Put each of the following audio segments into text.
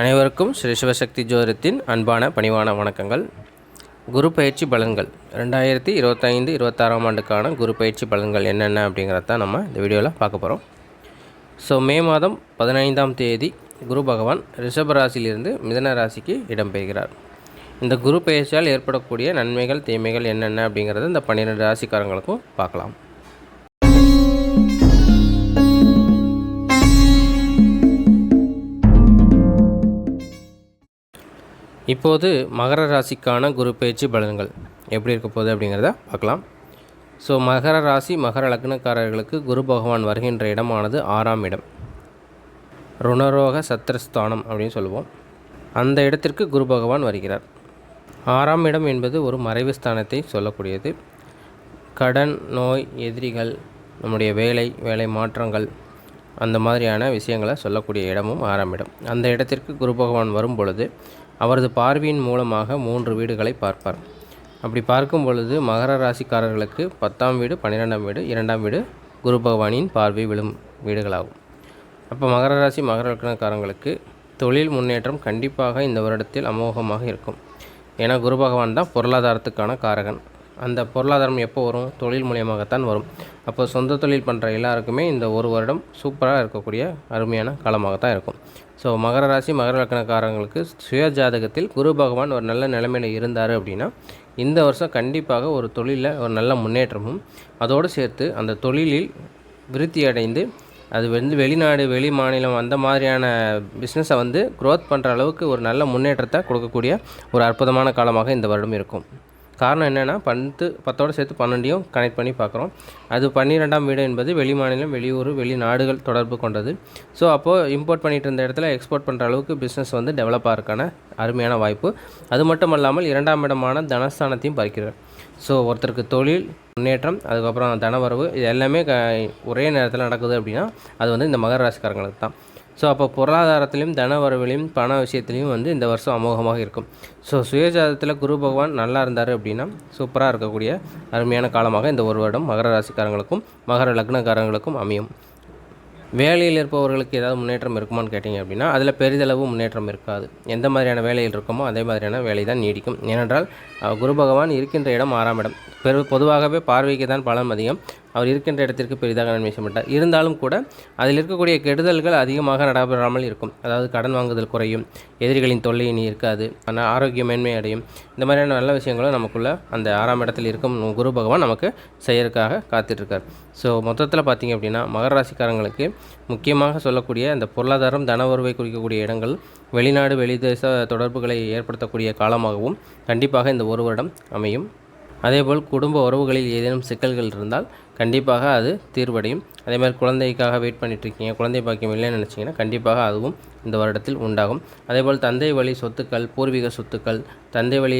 அனைவருக்கும் ஸ்ரீ சிவசக்தி ஜோதிடத்தின் அன்பான பணிவான வணக்கங்கள். குரு பயிற்சி பலன்கள். ரெண்டாயிரத்தி இருபத்தைந்து இருபத்தாறாம் ஆண்டுக்கான குரு பயிற்சி பலன்கள் என்னென்ன அப்படிங்கிறத தான் நம்ம இந்த வீடியோவில் பார்க்க போகிறோம் ஸோ மே மாதம் பதினைந்தாம் தேதி குரு பகவான் ரிஷப ராசியிலிருந்து மிதன ராசிக்கு இடம்பெறுகிறார் இந்த குரு பயிற்சியால் ஏற்படக்கூடிய நன்மைகள் தீமைகள் என்னென்ன அப்படிங்கிறத இந்த பன்னிரெண்டு ராசிக்காரங்களுக்கும் பார்க்கலாம். இப்போது மகர ராசிக்கான குரு பேச்சு பலன்கள் எப்படி இருக்க போகுது அப்படிங்கிறத பார்க்கலாம். ஸோ மகர ராசி மகர லக்னக்காரர்களுக்கு குரு பகவான் வருகின்ற இடமானது ஆறாம் இடம். ருணரோக சத்திரஸ்தானம் அப்படின்னு சொல்லுவோம். அந்த இடத்திற்கு குரு பகவான் வருகிறார். ஆறாம் இடம் என்பது ஒரு மறைவு ஸ்தானத்தை சொல்லக்கூடியது. கடன் நோய் எதிரிகள் நம்முடைய வேலை வேலை மாற்றங்கள் அந்த மாதிரியான விஷயங்களை சொல்லக்கூடிய இடமும் ஆறாம் இடம். அந்த இடத்திற்கு குரு பகவான் வரும் பொழுது அவரது பார்வையின் மூலமாக மூன்று வீடுகளை பார்ப்பார். அப்படி பார்க்கும் பொழுது மகர ராசிக்காரர்களுக்கு பத்தாம் வீடு பன்னிரெண்டாம் வீடு இரண்டாம் வீடு குரு பகவானின் பார்வை விழும் வீடுகளாகும். அப்போ மகர ராசி மகர லக்னக்காரங்களுக்கு தொழில் முன்னேற்றம் கண்டிப்பாக இந்த வருடத்தில் அமோகமாக இருக்கும். ஏன்னா குரு பகவான் தான் பொருளாதாரத்துக்கான காரகன். அந்த பொருளாதாரம் எப்போ வரும்? தொழில் மூலியமாகத்தான் வரும். அப்போ சொந்த தொழில் பண்ணுற எல்லாருக்குமே இந்த ஒரு வருடம் சூப்பராக இருக்கக்கூடிய அருமையான காலமாகத்தான் இருக்கும். ஸோ மகர ராசி மகர லக்கணக்காரங்களுக்கு சுய ஜாதகத்தில் குரு பகவான் ஒரு நல்ல நிலைமையில் இருந்தார் அப்படின்னா இந்த வருஷம் கண்டிப்பாக ஒரு தொழிலில் ஒரு நல்ல முன்னேற்றமும் அதோடு சேர்த்து அந்த தொழிலில் விருத்தி அடைந்து அது வந்து வெளிநாடு வெளி மாநிலம் அந்த மாதிரியான பிஸ்னஸை வந்து க்ரோத் பண்ணுற அளவுக்கு ஒரு நல்ல முன்னேற்றத்தை கொடுக்கக்கூடிய ஒரு அற்புதமான காலமாக இந்த வருடம் இருக்கும். காரணம் என்னென்னா பத்து பத்தோடு சேர்த்து பன்னெண்டையும் கனெக்ட் பண்ணி பார்க்குறோம் அது பன்னிரெண்டாம் வீடு என்பது வெளி மாநிலம் வெளியூர் வெளிநாடுகள் தொடர்பு கொண்டது. ஸோ அப்போது இம்போர்ட் பண்ணிகிட்டு இருந்த இடத்துல எக்ஸ்போர்ட் பண்ணுற அளவுக்கு பிஸ்னஸ் வந்து டெவலப் ஆகிறதுக்கான அருமையான வாய்ப்பு. அது மட்டும் இல்லாமல் இரண்டாம் இடமான தனஸ்தானத்தையும் பறிக்கிறார். ஸோ ஒருத்தருக்கு தொழில் முன்னேற்றம் அதுக்கப்புறம் தனவரவு இது எல்லாமே க ஒரே நேரத்தில் நடக்குது அப்படின்னா அது வந்து இந்த மகர ராசிக்காரங்களுக்கு தான். ஸோ அப்போ பொருளாதாரத்திலையும் தன வரவிலையும் பண விஷயத்துலையும் வந்து இந்த வருஷம் அமோகமாக இருக்கும். ஸோ சுயஜாதத்தில் குரு பகவான் நல்லா இருந்தார் அப்படின்னா சூப்பராக இருக்கக்கூடிய அருமையான காலமாக இந்த ஒரு வருடம் மகர ராசிக்காரங்களுக்கும் மகர லக்னக்காரங்களுக்கும் அமையும். வேலையில் இருப்பவர்களுக்கு ஏதாவது முன்னேற்றம் இருக்குமான்னு கேட்டிங்க அப்படின்னா அதில் பெரிதளவு முன்னேற்றம் இருக்காது. எந்த மாதிரியான வேலையில் இருக்கமோ அதே மாதிரியான வேலை தான் நீடிக்கும். ஏனென்றால் குரு பகவான் இருக்கின்ற இடம் ஆறாம் இடம். பெரு பொதுவாகவே பார்வைக்கு தான் பலம் அதிகம். அவர் இருக்கின்ற இடத்திற்கு பெரிதாக நன்மை செய்ய மாட்டார். இருந்தாலும் கூட அதில் இருக்கக்கூடிய கெடுதல்கள் அதிகமாக நடைபெறாமல் இருக்கும். அதாவது கடன் வாங்குதல் குறையும் எதிரிகளின் தொல்லை இனி இருக்காது ஆனால் ஆரோக்கிய மேன்மை அடையும். இந்த மாதிரியான நல்ல விஷயங்களும் நமக்குள்ளே அந்த ஆறாம் இடத்தில் இருக்கும் குரு பகவான் நமக்கு செய்யறதுக்காக காத்துட்ருக்கார் ஸோ மொத்தத்தில் பார்த்திங்க அப்படின்னா மகர ராசிக்காரங்களுக்கு முக்கியமாக சொல்லக்கூடிய அந்த பொருளாதாரம் தன உறவை குறிக்கக்கூடிய இடங்கள் வெளிநாடு வெளிதேச தொடர்புகளை ஏற்படுத்தக்கூடிய காலமாகவும் கண்டிப்பாக இந்த ஒரு வருடம் அமையும். அதேபோல் குடும்ப உறவுகளில் ஏதேனும் சிக்கல்கள் இருந்தால் கண்டிப்பாக அது தீர்வடையும். அதே மாதிரி குழந்தைக்காக வெயிட் பண்ணிகிட்ருக்கீங்க குழந்தை பாக்கியம் இல்லைன்னு நினச்சிங்கன்னா கண்டிப்பாக அதுவும் இந்த வருடத்தில் உண்டாகும். அதேபோல் தந்தை வழி சொத்துக்கள் பூர்வீக சொத்துக்கள் தந்தை வழி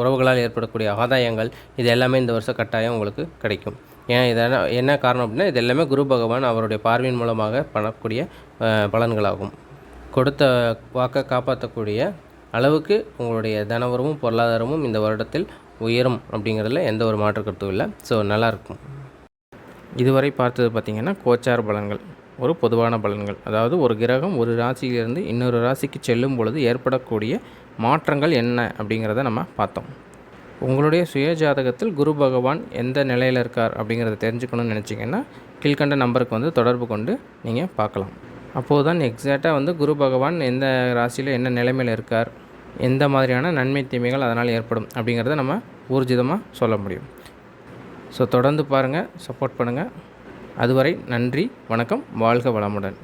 உறவுகளால் ஏற்படக்கூடிய ஆதாயங்கள் இது எல்லாமே இந்த வருஷம் கட்டாயம் உங்களுக்கு கிடைக்கும். ஏன் இதெல்லாம் என்ன காரணம் அப்படின்னா இது எல்லாமே குரு பகவான் அவருடைய பார்வையின் மூலமாக பண்ணக்கூடிய பலன்களாகும். கொடுத்த வாக்கை காப்பாற்றக்கூடிய அளவுக்கு உங்களுடைய தனவரமும் பொருளாதாரமும் இந்த வருடத்தில் உயரும் அப்படிங்கிறதுல எந்த ஒரு மாற்று கருத்தும் இல்லை. ஸோ நல்லாயிருக்கும் இதுவரை பார்த்தது பார்த்திங்கன்னா கோச்சார் பலன்கள். ஒரு பொதுவான பலன்கள். அதாவது ஒரு கிரகம் ஒரு ராசியிலிருந்து இன்னொரு ராசிக்கு செல்லும் பொழுது ஏற்படக்கூடிய மாற்றங்கள் என்ன அப்படிங்கிறத நம்ம பார்த்தோம். உங்களுடைய சுய ஜாதகத்தில் குரு பகவான் எந்த நிலையில் இருக்கார் அப்படிங்கிறத தெரிஞ்சுக்கணும்னு நினச்சிங்கன்னா கீழ்கண்ட நம்பருக்கு வந்து தொடர்பு கொண்டு நீங்கள் பார்க்கலாம். அப்போது தான் எக்ஸாக்டாக வந்து குரு பகவான் எந்த ராசியில் என்ன நிலைமையில் இருக்கார் எந்த மாதிரியான நன்மை தீமைகள் அதனால் ஏற்படும் அப்படிங்கிறத நம்ம ஊர்ஜிதமாக சொல்ல முடியும். ஸோ தொடர்ந்து பாருங்கள் சப்போர்ட் பண்ணுங்கள் அதுவரை நன்றி வணக்கம் வாழ்க வளமுடன்.